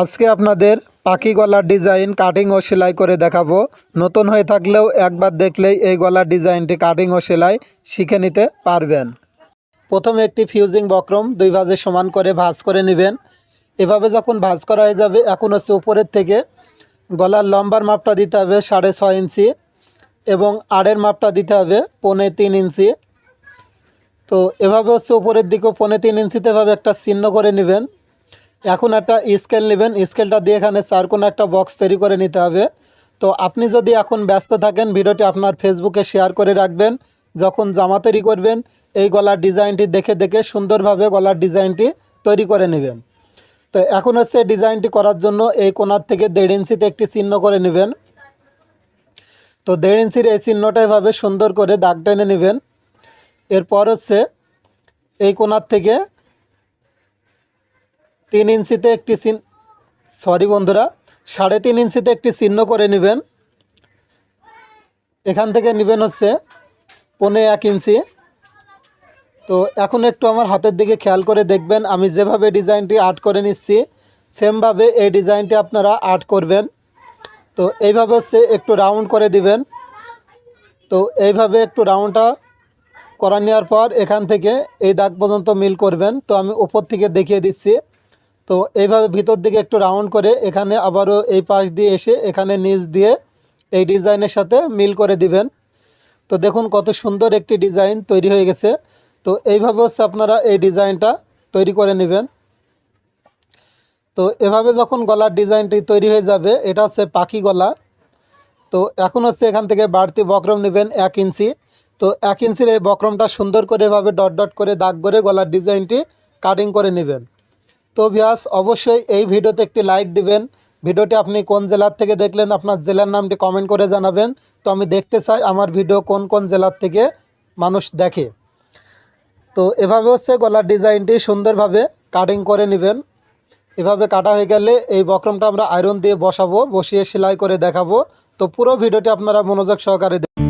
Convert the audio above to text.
আজকে আপনাদের পাখি গলার ডিজাইন কাটিং ও সেলাই করে দেখাবো। নতুন হয়ে থাকলেও একবার দেখলেই এই গলার ডিজাইনটি কাটিং ও সেলাই শিখে নিতে পারবেন। প্রথমে একটি ফিউজিং বক্রম দুই ভাজে সমান করে ভাঁজ করে নেবেন। এভাবে যখন ভাঁজ করা হয়ে যাবে, এখন হচ্ছে উপরের থেকে গলার লম্বার মাপটা দিতে হবে সাড়ে ছয় ইঞ্চি এবং আড়ের মাপটা দিতে হবে পৌনে তিন ইঞ্চি। তো এভাবে হচ্ছে উপরের দিকেও পৌনে তিন ইঞ্চিতে এভাবে একটা চিহ্ন করে নেবেন। এখন একটা স্কেল নেবেন, স্কেলটা দিয়ে এখানে চার কোনো একটা বক্স তৈরি করে নিতে হবে। তো আপনি যদি এখন ব্যস্ত থাকেন, ভিডিওটি আপনার ফেসবুকে শেয়ার করে রাখবেন, যখন জামা তৈরি করবেন, এই গলার ডিজাইনটি দেখে দেখে সুন্দরভাবে গলার ডিজাইনটি তৈরি করে নেবেন। তো এখন হচ্ছে ডিজাইনটি করার জন্য এই কোনার থেকে দেড় ইঞ্চিতে একটি চিহ্ন করে নেবেন। তো দেড় ইঞ্চির এই চিহ্নটা এভাবে সুন্দর করে দাগ টেনে নেবেন। এরপর হচ্ছে এই কোনার থেকে তিন ইঞ্চিতে একটি চিহ্ন সরি বন্ধুরা, সাড়ে তিন ইঞ্চিতে একটি চিহ্ন করে নেবেন। এখান থেকে নেবেন হচ্ছে পনে এক ইঞ্চি। তো এখন একটু আমার হাতের দিকে খেয়াল করে দেখবেন, আমি যেভাবে ডিজাইনটি আর্ট করে নিচ্ছি, সেমভাবে এই ডিজাইনটি আপনারা আর্ট করবেন। তো এইভাবে হচ্ছে একটু রাউন্ড করে দিবেন। তো এইভাবে একটু রাউন্ডটা করা নেওয়ার পর এখান থেকে এই দাগ পর্যন্ত মিল করবেন। তো আমি উপর থেকে দেখিয়ে দিচ্ছি। তো এইভাবে ভিতর দিকে একটু রাউন্ড করে এখানে আবারও এই পাশ দিয়ে এসে এখানে নিচ দিয়ে এই ডিজাইনের সাথে মিল করে দিবেন। তো দেখুন কত সুন্দর একটি ডিজাইন তৈরি হয়ে গেছে। তো এইভাবে হচ্ছে আপনারা এই ডিজাইনটা তৈরি করে নেবেন। তো এভাবে যখন গলার ডিজাইনটি তৈরি হয়ে যাবে, এটা হচ্ছে পাখি গলা। তো এখন হচ্ছে এখান থেকে বাড়তি বক্রম নেবেন এক ইঞ্চি। তো এক ইঞ্চির এই বক্রমটা সুন্দর করে এভাবে ডট ডট করে দাগ করে গলার ডিজাইনটি কাটিং করে নেবেন। তো ভিয়াস অবশ্যই এই ভিডিওতে একটি লাইক দিবেন। ভিডিওটি আপনি কোন জেলার থেকে দেখলেন, আপনার জেলার নামটি কমেন্ট করে জানাবেন। তো আমি দেখতে চাই আমার ভিডিও কোন কোন জেলার থেকে মানুষ দেখে। তো এভাবে হচ্ছে গলার ডিজাইনটি সুন্দরভাবে কাটিং করে নেবেন। এভাবে কাটা হয়ে গেলে এই বক্রমটা আমরা আয়রন দিয়ে বসাবো, বসিয়ে সেলাই করে দেখাবো। তো পুরো ভিডিওটি আপনারা মনোযোগ সহকারে দেখুন।